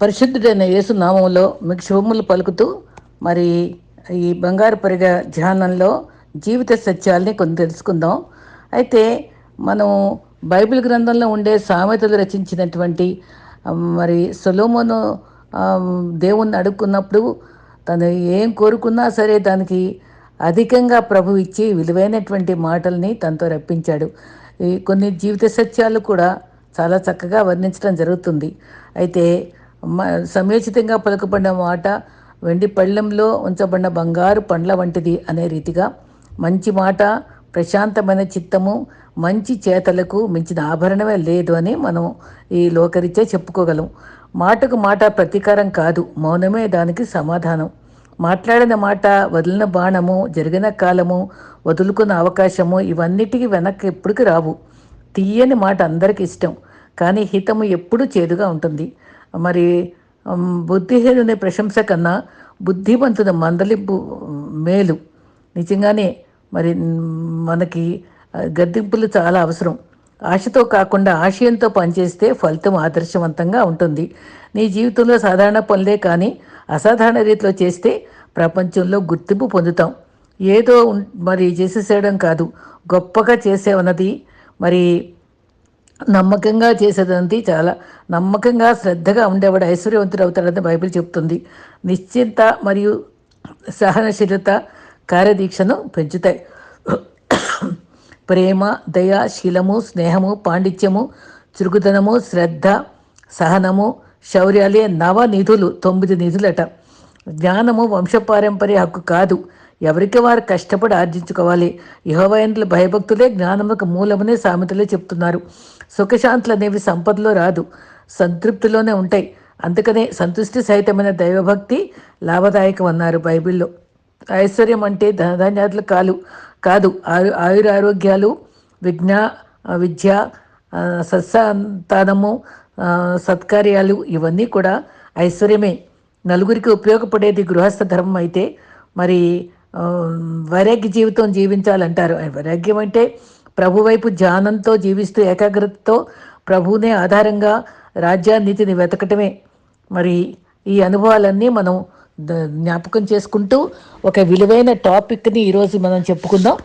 పరిశుద్ధుడైన యేసు నామంలో మీకు శుభములు పలుకుతూ మరి ఈ బంగారు పరిగ ధ్యానంలో జీవిత సత్యాలని కొన్ని తెలుసుకుందాం. అయితే మనం బైబిల్ గ్రంథంలో ఉండే సామెతలు రచించినటువంటి మరి సొలోమోను దేవుణ్ణి అడుక్కున్నప్పుడు తను ఏం కోరుకున్నా సరే దానికి అధికంగా ప్రభు ఇచ్చి విలువైనటువంటి మాటల్ని తనతో రప్పించాడు. ఈ కొన్ని జీవిత సత్యాలు కూడా చాలా చక్కగా వర్ణించడం జరుగుతుంది. అయితే సమయోచితంగా పలుకబడిన మాట వెండి పళ్ళెంలో ఉంచబడిన బంగారు పండ్ల వంటిది అనే రీతిగా మంచి మాట ప్రశాంతమైన చిత్తము మంచి చేతలకు మించిన ఆభరణమే లేదు అని మనం ఈ లోకరీత్యా చెప్పుకోగలం. మాటకు మాట ప్రతీకారం కాదు మౌనమే దానికి సమాధానం. మాట్లాడిన మాట వదిలిన బాణము జరిగిన కాలము వదులుకున్న అవకాశము ఇవన్నిటికీ వెనక్కి ఎప్పటికి రావు. తీయని మాట అందరికి ఇష్టం కానీ హితము ఎప్పుడూ చేదుగా ఉంటుంది. మరి ఉమ్, బుద్ధిహీనుని ప్రశంస కన్నా బుద్ధివంతుని మందలింపు మేలు. నిజంగానే మరి మనకి ఆ, గద్దింపులు చాలా అవసరం. ఆశతో కాకుండా ఆశయంతో పనిచేస్తే ఫలితం ఆదర్శవంతంగా ఉంటుంది. నీ జీవితంలో సాధారణ పనులే కానీ అసాధారణ రీతిలో చేస్తే ప్రపంచంలో గుర్తింపు పొందుతాం. ఏదో మరి చేసేసేయడం కాదు. గొప్పగా చేసేవన్నది మరి నమ్మకంగా చేసేదంతా చాలా. నమ్మకంగా శ్రద్ధగా ఉండేవాడు ఐశ్వర్యవంతుడు అవుతాడని బైబిల్ చెప్తుంది. నిశ్చింత మరియు సహనశీలత కార్యదీక్షను పెంచుతాయి. ప్రేమ దయ శీలము స్నేహము పాండిత్యము చురుకుదనము శ్రద్ధ సహనము శౌర్యాలే నవ నిధులు తొమ్మిది నిధులట. జ్ఞానము వంశపారంపర్య హక్కు కాదు. ఎవరికి వారు కష్టపడి ఆర్జించుకోవాలి? యహోవైన్ల భయభక్తులే జ్ఞానముకు మూలమనే సామెతలే చెప్తున్నారు. సుఖశాంతులు అనేవి సంపదలో రాదు సంతృప్తిలోనే ఉంటాయి. అందుకనే సంతృష్టి సహితమైన దైవభక్తి లాభదాయకం అన్నారు బైబిల్లో. ఐశ్వర్యం అంటే ధనధాన్యాదులు కాలు కాదు ఆయు ఆయురారోగ్యాలు విజ్ఞా విద్య సత్సంతానము సత్కార్యాలు ఇవన్నీ కూడా ఐశ్వర్యమే. నలుగురికి ఉపయోగపడేది గృహస్థ ధర్మం అయితే మరి వైరాగ్య జీవితం జీవించాలంటారు. వైరాగ్యం అంటే ప్రభు వైపు ధ్యానంతో జీవిస్తూ ఏకాగ్రతతో ప్రభువునే ఆధారంగా రాజ్యాన్నితిని వెతకటమే. మరి ఈ అనుభవాలన్నీ మనం జ్ఞాపకం చేసుకుంటూ ఒక విలువైన టాపిక్ని ఈరోజు మనం చెప్పుకుందాం.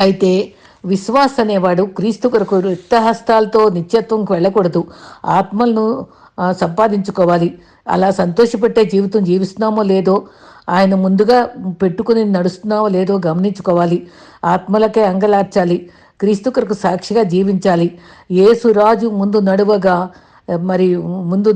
అయితే విశ్వాస్ అనేవాడు క్రీస్తు కొరకు రిక్తహస్తాలతో నిత్యత్వంకి వెళ్ళకూడదు. ఆత్మలను సంపాదించుకోవాలి. అలా సంతోషపెట్టే జీవితం జీవిస్తున్నామో లేదో ఆయన ముందుగా పెట్టుకుని నడుస్తున్నామో లేదో గమనించుకోవాలి. ఆత్మలకే అంగలార్చాలి. క్రీస్తు కొరకు సాక్షిగా జీవించాలి. ఏసురాజు రాజు ముందు నడువగా మరి ముందు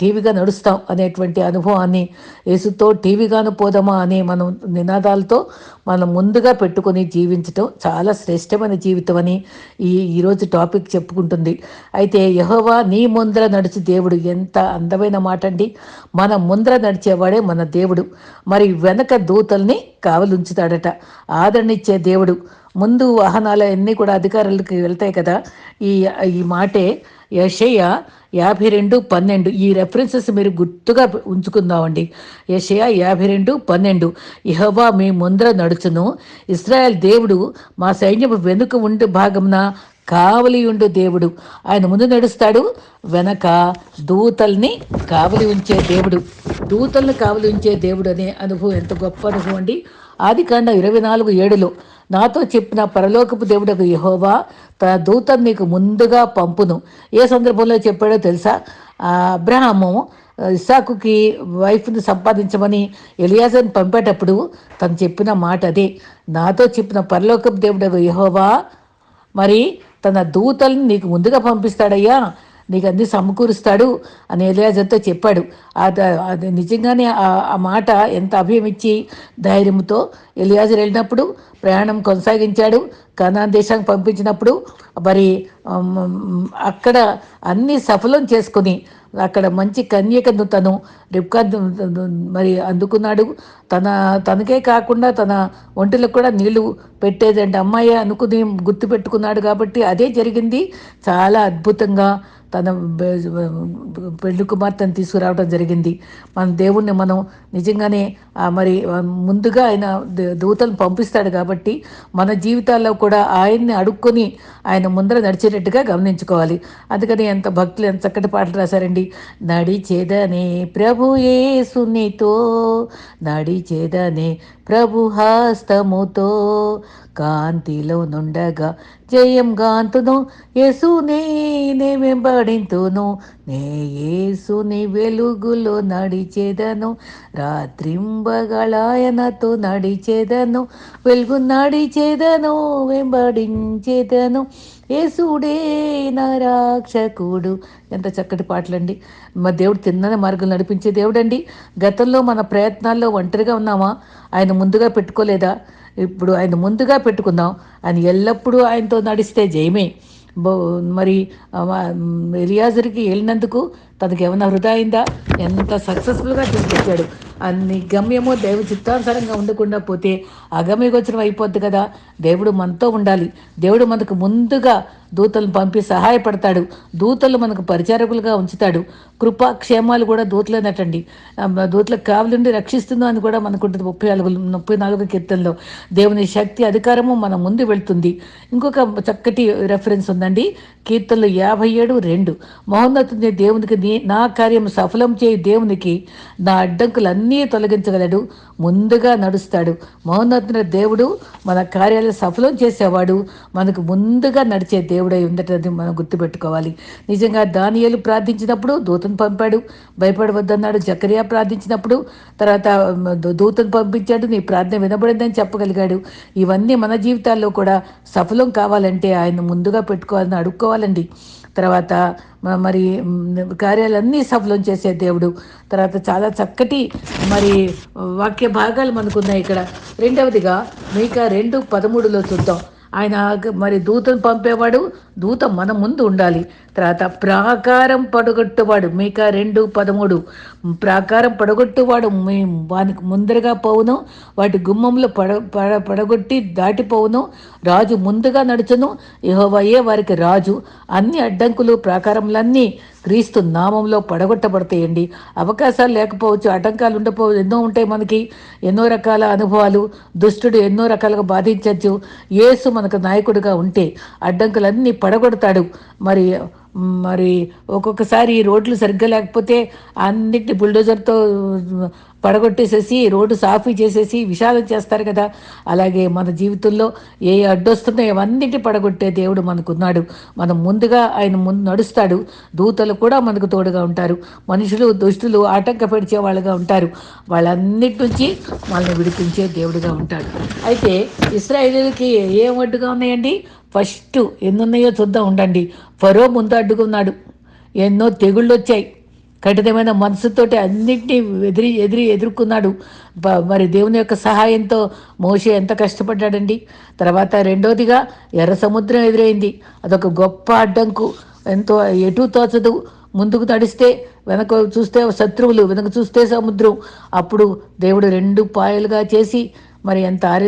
టీవీగా నడుస్తాం అనేటువంటి అనుభవాన్ని యేసుతో టీవీగాను పోదామా అనే మనం నినాదాలతో మనం ముందుగా పెట్టుకొని జీవించటం చాలా శ్రేష్టమైన జీవితం అని ఈ ఈరోజు టాపిక్ చెప్పుకుంటుంది. అయితే యహోవా నీ ముందర నడిచి దేవుడు ఎంత అందమైన మాట అండి మన ముందర నడిచేవాడే మన దేవుడు. మరి వెనక దూతల్ని కావలుంచుతాడట. ఆదరణిచ్చే దేవుడు. ముందు వాహనాలు అన్నీ కూడా అధికారులకి వెళ్తాయి కదా. ఈ ఈ మాటే యషయ యాభై రెండు పన్నెండు. ఈ రెఫరెన్సెస్ మీరు గుర్తుగా ఉంచుకుందామండి. యషయ యాభై రెండు పన్నెండు. ఇహవా మీ ముందర నడుచును. ఇస్రాయల్ దేవుడు మా సైన్యపు వెనుక ఉండి భాగంన కావలి ఉండు దేవుడు. ఆయన ముందు నడుస్తాడు వెనక దూతల్ని కావలి ఉంచే దేవుడు. దూతల్ని కావలి ఉంచే దేవుడు అనే అనుభవం ఎంత గొప్ప అనుభవం అండి? ఆది కాండ ఇరవై నాలుగు ఏడులో నాతో చెప్పిన పరలోకపు దేవుడకు యహోవా తన దూతను నీకు ముందుగా పంపును. ఏ సందర్భంలో చెప్పాడో తెలుసా? అబ్రహాము ఇసాకుకి వైఫ్ని సంపాదించమని ఎలియాజన్ పంపేటప్పుడు తను చెప్పిన మాట అదే. నాతో చెప్పిన పరలోకపు దేవుడకు యహోవా మరి తన దూతల్ని నీకు ముందుగా పంపిస్తాడయ్యా. నీకు అన్ని సమకూరుస్తాడు అని ఎలియాజర్తో చెప్పాడు. అది అది నిజంగానే ఆ ఆ మాట ఎంత అభయమిచ్చి ధైర్యంతో ఎలియాజర్ వెళ్ళినప్పుడు ప్రయాణం కొనసాగించాడు. కనాన్ దేశానికి పంపించినప్పుడు మరి అక్కడ అన్ని సఫలం చేసుకుని అక్కడ మంచి కన్యకను తను రిప్కా మరి అందుకున్నాడు. తన తనకే కాకుండా తన ఒంటిలో కూడా నీళ్ళు పెట్టేదండి. అమ్మాయి అనుకుని గుర్తు పెట్టుకున్నాడు కాబట్టి అదే జరిగింది. చాలా అద్భుతంగా తన పెళ్ళి కుమార్తెను తీసుకురావడం జరిగింది. మన దేవుణ్ణి మనం నిజంగానే మరి ముందుగా ఆయన దూతలు పంపిస్తాడు కాబట్టి మన జీవితాల్లో కూడా ఆయన్ని అడుక్కొని ఆయన ముందర నడిచేటట్టుగా గమనించుకోవాలి. అందుకని ఎంత భక్తులు ఎంత చక్కటి పాటలు రాశారండి. నడిచేదనే ప్రభు ఏసునితో నడిచేదనే ప్రభు హస్తముతో కాంతిలో నుండగా జయం గాంతును యేసునే నే వెంబడింతును నే యేసుని వెలుగులో నడిచేదను రాత్రింబగళాయనతో నడిచేదను వెలుగు నడిచేదను వెంబడించేదను యేసుడే నరాక్షకుడు ఎంత చక్కటి పాటలండి మా దేవుడు తిన్నని మార్గం నడిపించే దేవుడండి గతంలో మన ప్రయత్నాల్లో ఒంటరిగా ఉన్నామా? ఆయన ముందుగా పెట్టుకోలేదా? ఇప్పుడు ఆయన ముందుగా పెట్టుకుందాం ఆయన ఎల్లప్పుడూ ఆయనతో నడిస్తే జయమే. మరి రియాజురికి వెళ్ళినందుకు తనకి ఏమైనా హృదయిందా ఎంత సక్సెస్ఫుల్గా తీసుకొచ్చాడు అన్ని గమ్యము దైవ చిత్తానుసారంగా ఉండకుండా పోతే అగమ్యగోచరం అయిపోద్ది కదా. దేవుడు మనతో ఉండాలి. దేవుడు మనకు ముందుగా దూతలను పంపి సహాయపడతాడు. దూతలు మనకు పరిచారకులుగా ఉంచుతాడు. కృపాక్షేమాలు కూడా దూతలేనటండి. దూతలకు కావలుండి రక్షిస్తుందో అని కూడా మనకుంటుంది ముప్పై నాలుగు ముప్పై నాలుగు కీర్తనలో. దేవుని శక్తి అధికారము మన ముందు వెళ్తుంది. ఇంకొక చక్కటి రెఫరెన్స్ ఉందండి. కీర్తనలు యాభై ఏడు రెండు. మహోన్నతుని దేవునికి నా కార్యం సఫలం చేయి దేవునికి. నా అడ్డంకులన్నీ తొలగించగలడు. ముందుగా నడుస్తాడు. మహోన్నతుని దేవుడు మన కార్యాలు సఫలం చేసేవాడు. మనకు ముందుగా నడిచే దేవుడు ఉండటది మనం గుర్తుపెట్టుకోవాలి. నిజంగా దానియలు ప్రార్థించినప్పుడు దూతను పంపాడు. భయపడవద్దన్నాడు. జకరియా ప్రార్థించినప్పుడు తర్వాత దూతను పంపించాడు. నీ ప్రార్థన వినబడిందని చెప్పగలిగాడు. ఇవన్నీ మన జీవితాల్లో కూడా సఫలం కావాలంటే ఆయన ముందుగా పెట్టుకోవాలని అడుక్కోవాలండి. తర్వాత మరి కార్యాలన్నీ సఫలం చేసే దేవుడు. తర్వాత చాలా చక్కటి మరి వాక్య భాగాలు మనకున్నాయి ఇక్కడ. రెండవదిగా మీక రెండు పదమూడులో చూద్దాం. ఆయన మరి దూతను పంపేవాడు దూత మన ముందు ఉండాలి. తర్వాత ప్రాకారం పడగొట్టువాడు మీక రెండు పదమూడు. ప్రాకారం పడగొట్టువాడు మీ వానికి ముందరగా పోవును వాటి గుమ్మంలో పడ పడ పడగొట్టి దాటిపోవును రాజు ముందుగా నడుచును యహోవయే వారికి రాజు. అన్ని అడ్డంకులు ప్రాకారములన్నీ క్రీస్తు నామంలో పడగొట్టబడతాయండి. అవకాశాలు లేకపోవచ్చు ఆటంకాలు ఉండపోవచ్చు ఎన్నో ఉంటాయి మనకి. ఎన్నో రకాల అనుభవాలు దుష్టుడు ఎన్నో రకాలుగా బాధించవచ్చు యేసు మనకు నాయకుడిగా ఉంటే అడ్డంకులన్నీ పడగొడతాడు. మరి మరి ఒక్కొక్కసారి రోడ్లు సరిగ్గా లేకపోతే అన్నిటి బుల్డోజర్తో పడగొట్టేసేసి రోడ్డు సాఫీ చేసేసి విషాదం చేస్తారు కదా. అలాగే మన జీవితంలో ఏ అడ్డొస్తుందో అవన్నిటి పడగొట్టే దేవుడు మనకున్నాడు. మనం ముందుగా ఆయన ముందు నడుస్తాడు. దూతలు కూడా మనకు తోడుగా ఉంటారు. మనుషులు దుష్టులు ఆటంకపడిచే వాళ్ళుగా ఉంటారు. వాళ్ళన్నిటి నుంచి వాళ్ళని విడిపించే దేవుడుగా ఉంటాడు. అయితే ఇస్రాయేలీలకి ఏం అడ్డుగా ఉన్నాయండి? ఫస్ట్ ఎన్నున్నాయో చూద్దాం ఉండండి. ఫరో ముందు అడ్డుకున్నాడు ఎన్నో తెగుళ్ళు వచ్చాయి కఠినమైన మనసుతోటి అన్నింటినీ ఎదిరి ఎదిరి ఎదుర్కొన్నాడు. మరి దేవుని యొక్క సహాయంతో మోషే ఎంత కష్టపడ్డాడండి. తర్వాత రెండోదిగా ఎర్ర సముద్రం ఎదురైంది. అదొక గొప్ప అడ్డంకు. ఎంతో ఎటు తోచదు. ముందుకు నడిస్తే వెనక చూస్తే శత్రువులు వెనక చూస్తే సముద్రం. అప్పుడు దేవుడు రెండు పాయలుగా చేసి మరి ఎంత ఆరు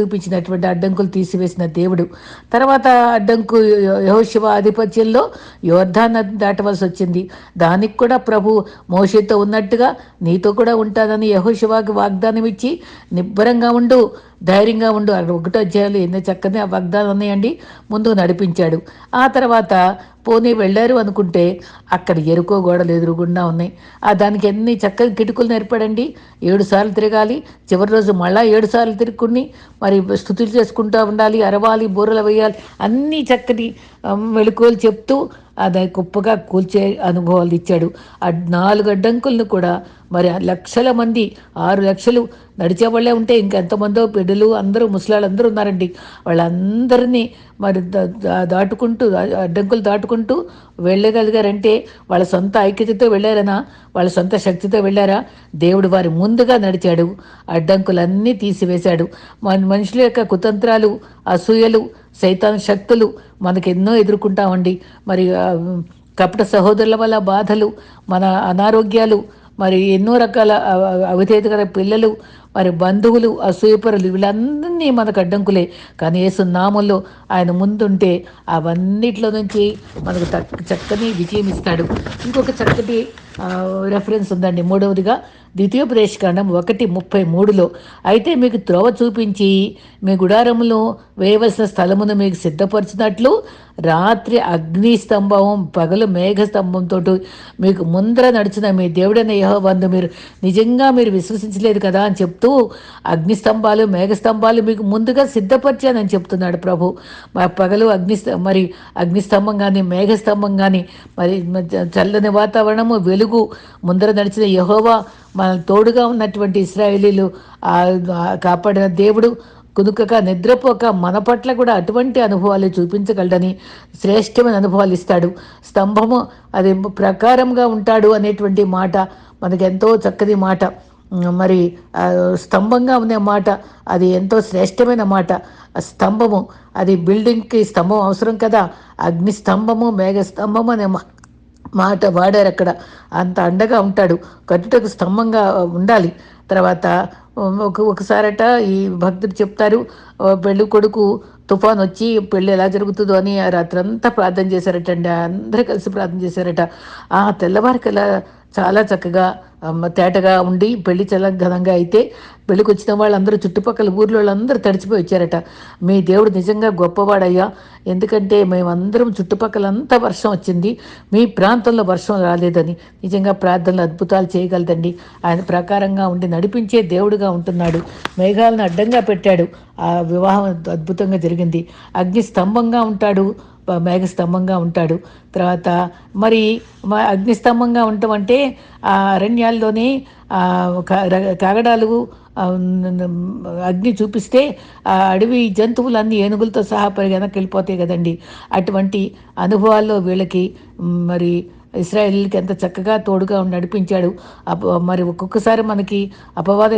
చూపించినటువంటి అడ్డంకులు తీసివేసిన దేవుడు. తర్వాత అడ్డంకు యహోశివ ఆధిపత్యంలో యోర్ధాన్ని దాటవలసి వచ్చింది. దానికి కూడా ప్రభు మోషతో ఉన్నట్టుగా నీతో కూడా ఉంటానని యహోశివాకి వాగ్దానం ఇచ్చి నిబ్బరంగా ఉండు. ధైర్యంగా ఉండు. ఒకటో అధ్యాయంలో ఎన్ని చక్కని ఆ వాగ్దానం ఉన్నాయండి. ముందుకు నడిపించాడు. ఆ తర్వాత పోనీ వెళ్ళారు అనుకుంటే అక్కడ ఎరుకో గోడలు ఎదురుగుండా ఉన్నాయి. ఆ దానికి ఎన్ని చక్కని కిటుకులు నేర్పాడండి. ఏడు సార్లు తిరగాలి. చివరి రోజు మళ్ళా ఏడు సార్లు తిరుక్కుని మరి స్థుతులు చేసుకుంటూ ఉండాలి. అరవాలి బూరలు వేయాలి. అన్నీ చక్కటి మెళుకువలు చెప్తూ అది గొప్పగా కూల్చే అనుభవాలు ఇచ్చాడు. ఆ నాలుగు అడ్డంకులను కూడా మరి లక్షల మంది ఆరు లక్షలు నడిచేవాళ్ళే ఉంటే ఇంకెంతమందో పెద్దలు అందరూ ముసలాళ్ళందరూ ఉన్నారండి. వాళ్ళందరినీ మరి దాటుకుంటూ అడ్డంకులు దాటుకుంటూ వెళ్ళగలిగారంటే వాళ్ళ సొంత ఐక్యతతో వెళ్ళారనా? వాళ్ళ సొంత శక్తితో వెళ్ళారా? దేవుడు వారి ముందుగా నడిచాడు. అడ్డంకులన్నీ తీసివేశాడు. మన మనుషుల యొక్క కుతంత్రాలు అసూయలు సైతాన్ శక్తులు మనకెన్నో ఎదుర్కొంటామండి. మరి కపట సహోదరుల వల్ల బాధలు మన అనారోగ్యాలు మరి ఎన్నో రకాల అవిధేత పిల్లలు మరి బంధువులు అసూయపరులు వీళ్ళందరినీ మనకు అడ్డంకులే కానీ యేసు నామంలో ఆయన ముందుంటే అవన్నిట్లో నుంచి మనకు చక్కని విజయం ఇస్తాడు. ఇంకొక చక్కటి రెఫరెన్స్ ఉందండి. మూడవదిగా ద్వితీయోపదేశకాండం ఒకటి ముప్పై మూడులో. అయితే మీకు త్రోవ చూపించి మీ గుడారంలో వేయవలసిన స్థలమును మీకు సిద్ధపరిచినట్లు రాత్రి అగ్ని స్తంభం పగలు మేఘ స్తంభంతో మీకు ముందర నడిచిన మీ దేవుడైన యెహోవాను మీరు నిజంగా మీరు విశ్వసించలేదు కదా అని చెప్తూ అగ్ని స్తంభాలు మేఘస్తంభాలు మీకు ముందుగా సిద్ధపరిచానని చెప్తున్నాడు ప్రభు. మా పగలు అగ్ని మరి అగ్ని స్తంభం కానీ మేఘస్తంభం కానీ మరి చల్లని వాతావరణము వెలుగు ముందర నడిచిన యహోవా మన తోడుగా ఉన్నటువంటి ఇస్రాయేలీలు కాపాడిన దేవుడు కునుకక నిద్రపోక మన పట్ల కూడా అటువంటి అనుభవాలు చూపించగలడని శ్రేష్టమైన అనుభవాలు ఇస్తాడు. స్తంభము అది ప్రకారంగా ఉంటాడు అనేటువంటి మాట మనకెంతో చక్కని మాట. మరి స్తంభంగా ఉండే మాట అది ఎంతో శ్రేష్టమైన మాట. ఆ స్తంభము అది బిల్డింగ్కి స్తంభం అవసరం కదా? అగ్ని స్తంభము మేఘ స్తంభము అనే మా- మాట వాడారు అక్కడ. అంత అండగా ఉంటాడు. కట్టుటకు స్తంభంగా ఉండాలి. తర్వాత ఒక ఒకసారట ఈ భక్తుడు చెప్తారు పెళ్ళి కొడుకు తుఫాన్ వచ్చి పెళ్ళి ఎలా జరుగుతుందో అని ఆ రాత్రంతా ప్రార్థన చేశారట అండి అందరూ కలిసి ప్రార్థన చేశారట. ఆ తెల్లవారికల్లా చాలా చక్కగా తేటగా ఉండి పెళ్ళి చాలా ఘనంగా అయితే పెళ్ళికి వచ్చిన వాళ్ళందరూ చుట్టుపక్కల ఊర్లో వాళ్ళందరూ తడిచిపోయి వచ్చారట. మీ దేవుడు నిజంగా గొప్పవాడయ్యా. ఎందుకంటే మేమందరం చుట్టుపక్కలంతా వర్షం వచ్చింది. మీ ప్రాంతంలో వర్షం రాలేదని. నిజంగా ప్రార్థనలు అద్భుతాలు చేయగలదండి. ఆయన ప్రకారంగా ఉండి నడిపించే దేవుడుగా ఉంటున్నాడు. మేఘాలను అడ్డంగా పెట్టాడు. ఆ వివాహం అద్భుతంగా జరిగింది. అగ్ని స్తంభంగా ఉంటాడు. మేఘస్తంభంగా ఉంటాడు. తర్వాత మరి మ- అగ్నిస్తంభంగా ఉండటం అంటే ఆ అరణ్యాల్లోనే కాగడాలు అగ్ని చూపిస్తే ఆ అడవి జంతువులన్నీ ఏనుగులతో సహా పరి వెనక్కి వెళ్ళిపోతాయి కదండి. అటువంటి అనుభవాల్లో వీళ్ళకి మరి ఇస్రాయేల్కి ఎంత చక్కగా తోడుగా నడిపించాడు. అప మరి ఒక్కొక్కసారి మనకి అపవాద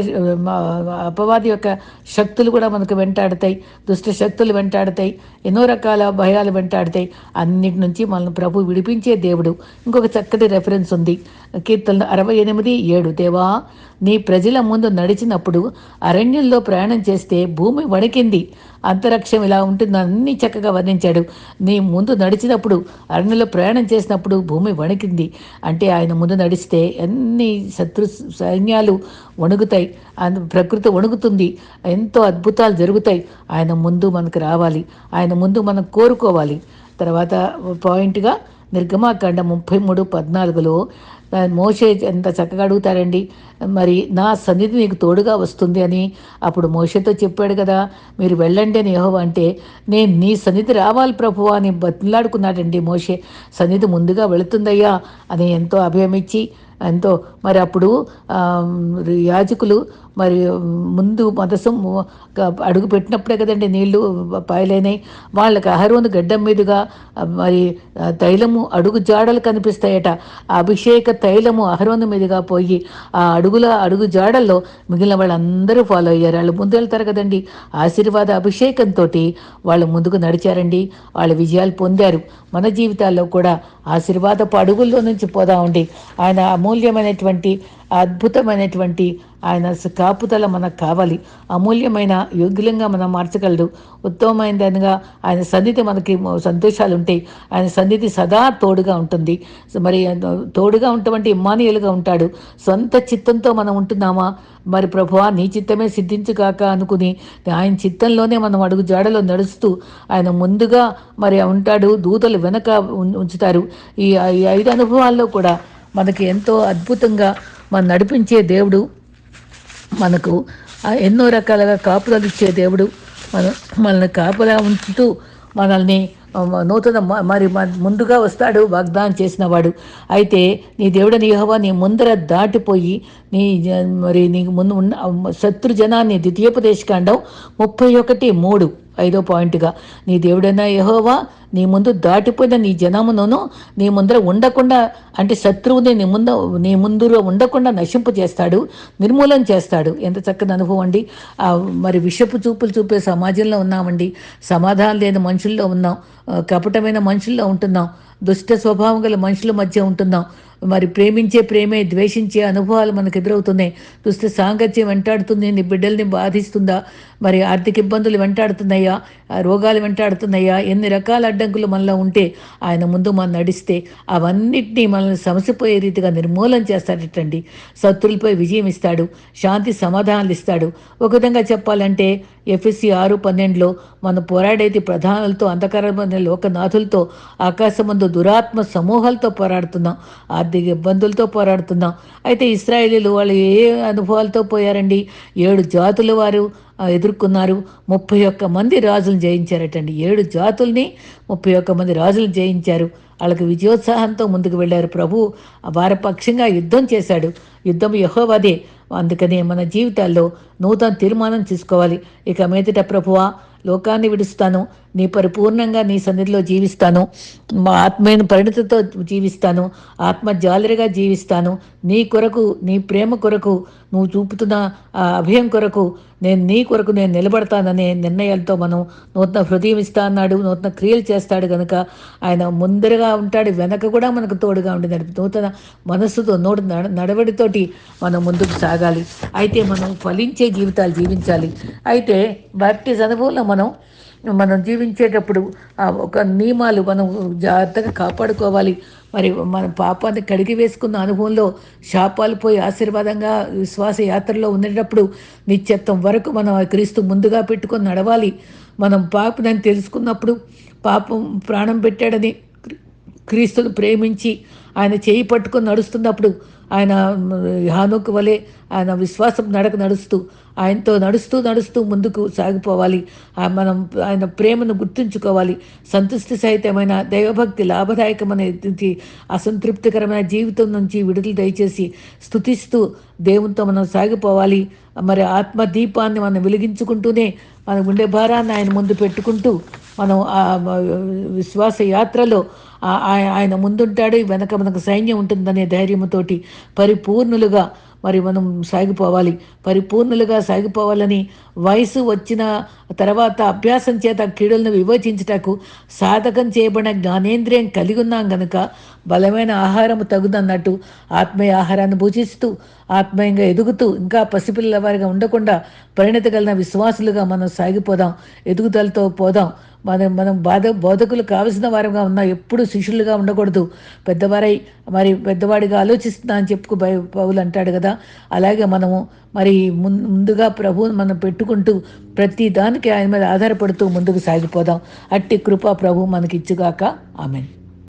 అపవాది యొక్క శక్తులు కూడా మనకు వెంటాడతాయి. దుష్ట శక్తులు వెంటాడతాయి. ఎన్నో రకాల భయాలు వెంటాడతాయి. అన్నిటి నుంచి మనల్ని ప్రభు విడిపించే దేవుడు. ఇంకొక చక్కటి రెఫరెన్స్ ఉంది. కీర్తన అరవై ఎనిమిది ఏడు. దేవా నీ ప్రజల ముందు నడిచినప్పుడు అరణ్యంలో ప్రయాణం చేస్తే భూమి వణికింది. అంతరిక్షం ఇలా ఉంటుంది అన్ని చక్కగా వర్ణించాడు. నీ ముందు నడిచినప్పుడు అరణ్యంలో ప్రయాణం చేసినప్పుడు భూమి వణికింది. అంటే ఆయన ముందు నడిస్తే ఎన్ని శత్రు సైన్యాలు వణుకుతాయి. ప్రకృతి వణుకుతుంది. ఎంతో అద్భుతాలు జరుగుతాయి. ఆయన ముందు మనకు రావాలి. ఆయన ముందు మనం కోరుకోవాలి. తర్వాత పాయింట్గా నిర్గమాకాండ ముప్పై మూడు పద్నాలుగులో మోషే ఎంత చక్కగా అడుగుతారండి. మరి నా సన్నిధి నీకు తోడుగా వస్తుంది అని అప్పుడు మోషేతో చెప్పాడు కదా. మీరు వెళ్ళండి అని యెహోవా అంటే నేను నీ సన్నిధి రావాలి ప్రభువా అని బతిలాడుకున్నాడండి మోషే. సన్నిధి ముందుగా వెళుతుందయ్యా అని ఎంతో అభయమిచ్చి ఎంతో మరి అప్పుడు యాజకులు మరి ముందు మదసం అడుగు పెట్టినప్పుడే కదండి నీళ్ళు పాయలైనాయి. వాళ్ళకి అహరోను గడ్డం మీదుగా మరి తైలము అడుగు జాడలు కనిపిస్తాయట. అభిషేక తైలము అహరోను మీదుగా పోయి ఆ అడుగుల అడుగు జాడల్లో మిగిలిన వాళ్ళందరూ ఫాలో అయ్యారు. వాళ్ళు ముందు వెళ్తారు కదండి. ఆశీర్వాద అభిషేకంతో వాళ్ళు ముందుకు నడిచారండి. వాళ్ళ విజయాలు పొందారు. మన జీవితాల్లో కూడా ఆశీర్వాదపు అడుగుల్లో నుంచి పోదామండి. ఆయన అమూల్యమైనటువంటి అద్భుతమైనటువంటి ఆయన కాపుదల మనకు కావాలి. అమూల్యమైన యోగ్యంగా మనం మార్చగలడు ఉత్తమమైనదిగా ఆయన సన్నిధి మనకి సంతోషాలు ఉంటాయి ఆయన సన్నిధి సదా తోడుగా ఉంటుంది. మరి తోడుగా ఉన్నటువంటి ఇమ్మానియలుగా ఉంటాడు. సొంత చిత్తంతో మనం ఉంటున్నామా? మరి ప్రభువా నీ చిత్తమే సిద్ధించుగాక అనుకుని ఆయన చిత్తంలోనే మనం అడుగు జాడలో నడుస్తూ ఆయన ముందుగా మరి ఉంటాడు దూతలు వెనక ఉం- ఉంచుతారు. ఈ ఐదు అనుభవాల్లో కూడా మనకి ఎంతో అద్భుతంగా మనం నడిపించే దేవుడు మనకు ఎన్నో రకాలుగా కాపుదలు ఇచ్చే దేవుడు మన మనల్ని కాపులా ఉంచుతూ మనల్ని నూతన మ- మరి ముందుగా వస్తాడు వాగ్దానం చేసిన వాడు. అయితే నీ దేవుడని యెహోవా నీ ముందర దాటిపోయి నీ మరి నీకు ముందు ఉన్న శత్రు జనాన్ని ద్వితీయోపదేశకాండం ముప్పై ఒకటి మూడు. ఐదో పాయింట్గా నీ దేవుడైన యహోవా నీ ముందు దాటిపోయిన నీ జనమును నీ ముందర ఉండకుండా అంటే శత్రువుని నీ ముందు నీ ముందులో ఉండకుండా నశింపు చేస్తాడు నిర్మూలన చేస్తాడు. ఎంత చక్కని అనుభవం అండి. మరి విషపు చూపులు చూపే సమాజంలో ఉన్నామండి. సమాధానం లేని మనుషుల్లో ఉన్నాం. కపటమైన మనుషుల్లో ఉంటున్నాం. దుష్ట స్వభావం గల మనుషుల మధ్య ఉంటున్నాం. మరి ప్రేమించే ప్రేమే ద్వేషించే అనుభవాలు మనకు ఎదురవుతున్నాయి. చూస్తే సాంగత్యం వెంటాడుతుంది నీ బిడ్డల్ని బాధిస్తుందా? మరి ఆర్థిక ఇబ్బందులు వెంటాడుతున్నాయా? రోగాలు వెంటాడుతున్నాయా? ఎన్ని రకాల అడ్డంకులు మనలో ఉంటే ఆయన ముందు మనం నడిస్తే అవన్నిటినీ మనల్ని సమసిపోయే రీతిగా నిర్మూలన చేస్తాడటండి. శత్రులపై విజయం ఇస్తాడు శాంతి సమాధానాలు ఇస్తాడు. ఒక విధంగా చెప్పాలంటే ఎఫ్ఎస్సి ఆరు పన్నెండులో మనం పోరాడేది ప్రధానులతో అంధకారమైన లోకనాథులతో ఆకాశమందు దురాత్మ సమూహాలతో పోరాడుతున్నాం. ఆర్థిక ఇబ్బందులతో పోరాడుతున్నాం. అయితే ఇస్రాయేలీలు వాళ్ళు ఏ అనుభవాలతో పోయారండి? ఏడు జాతుల వారు ఎదుర్కొన్నారు. ముప్పై ఒక్క మంది రాజులు జయించారటండి. ఏడు జాతుల్ని ముప్పై ఒక్క మంది రాజులు జయించారు. వాళ్ళకి విజయోత్సాహంతో ముందుకు వెళ్ళారు ప్రభు. వారి పక్షంగా యుద్ధం చేశాడు. యుద్ధం యహోవదే. అందుకనే మన జీవితాల్లో నూతన తీర్మానం తీసుకోవాలి. ఇక మీదట ప్రభువా లోకాన్ని విడుస్తాను నీ పరిపూర్ణంగా నీ సన్నిధిలో జీవిస్తాను మా ఆత్మీయ పరిణతితో జీవిస్తాను ఆత్మ జాలరిగా జీవిస్తాను. నీ కొరకు నీ ప్రేమ కొరకు నువ్వు చూపుతున్న ఆ అభయం కొరకు నేను నీ కొరకు నేను నిలబడతాననే నిర్ణయాలతో మనం నూతన హృదయం ఇస్తా అన్నాడు నూతన క్రియలు చేస్తాడు కనుక ఆయన ముందరగా ఉంటాడు వెనక కూడా మనకు తోడుగా ఉండి నడిపి నూతన మనస్సుతో నోటి నడవడితోటి మనం ముందుకు సాగాలి. అయితే మనం ఫలించే జీవితాలు జీవించాలి. అయితే భక్తి అనుభవంలో మనం మనం జీవించేటప్పుడు ఒక నియమాలు మనం జాగ్రత్తగా కాపాడుకోవాలి. మరి మన పాపాన్ని కడిగి వేసుకున్న అనుభవంలో శాపాలు పోయి ఆశీర్వాదంగా విశ్వాస యాత్రలో ఉండేటప్పుడు నిత్యత్వం వరకు మనం క్రీస్తు ముందుగా పెట్టుకొని నడవాలి. మనం పాపనని తెలుసుకున్నప్పుడు పాపం ప్రాణం పెట్టాడని క్రీస్తును ప్రేమించి ఆయన చేయి పట్టుకొని నడుస్తున్నప్పుడు ఆయన హానుకు వలె ఆయన విశ్వాసం నడక నడుస్తూ ఆయనతో నడుస్తూ నడుస్తూ ముందుకు సాగిపోవాలి. మనం ఆయన ప్రేమను గుర్తుంచుకోవాలి. సంతృష్టి సహితమైన దైవభక్తి లాభదాయకమైన అసంతృప్తికరమైన జీవితం నుంచి విడుదల దయచేసి స్థుతిస్తూ దేవునితో మనం సాగిపోవాలి. మరి ఆత్మ దీపాన్ని మనం వెలిగించుకుంటూనే మన గుండె భారాన్ని ఆయన ముందు పెట్టుకుంటూ మనం ఆ విశ్వాస యాత్రలో ఆయన ముందుంటాడు వెనక మనకు సైన్యం ఉంటుందనే ధైర్యంతోటి పరిపూర్ణులుగా మరి మనం సాగిపోవాలి. పరిపూర్ణులుగా సాగిపోవాలని వయసు వచ్చిన తర్వాత అభ్యాసం చేత కీడులను వివచించుటకు సాధకం చేయబడిన జ్ఞానేంద్రియం కలిగి ఉన్నాం గనుక బలమైన ఆహారం తగుదన్నట్టు ఆత్మీయ ఆహారాన్ని భుజిస్తూ ఆత్మీయంగా ఎదుగుతూ ఇంకా పసిపిల్లల వారిగా ఉండకుండా పరిణతి కలిగిన విశ్వాసులుగా మనం సాగిపోదాం ఎదుగుదలతో పోదాం. మనం మనం బాధ బోధకులు కావలసిన వారుగా ఉన్నా ఎప్పుడు శిష్యులుగా ఉండకూడదు. పెద్దవారై మరి పెద్దవాడిగా ఆలోచిస్తున్నా అని చెప్పుకు పౌలు అంటాడు కదా. అలాగే మనము మరి ముందుగా ప్రభువుని మనం పెట్టుకుంటూ ప్రతి దానికి ఆయన మీద ఆధారపడుతూ ముందుకు సాగిపోదాం. అట్టి కృప ప్రభు మనకి ఇచ్చుగాక ఆమెను.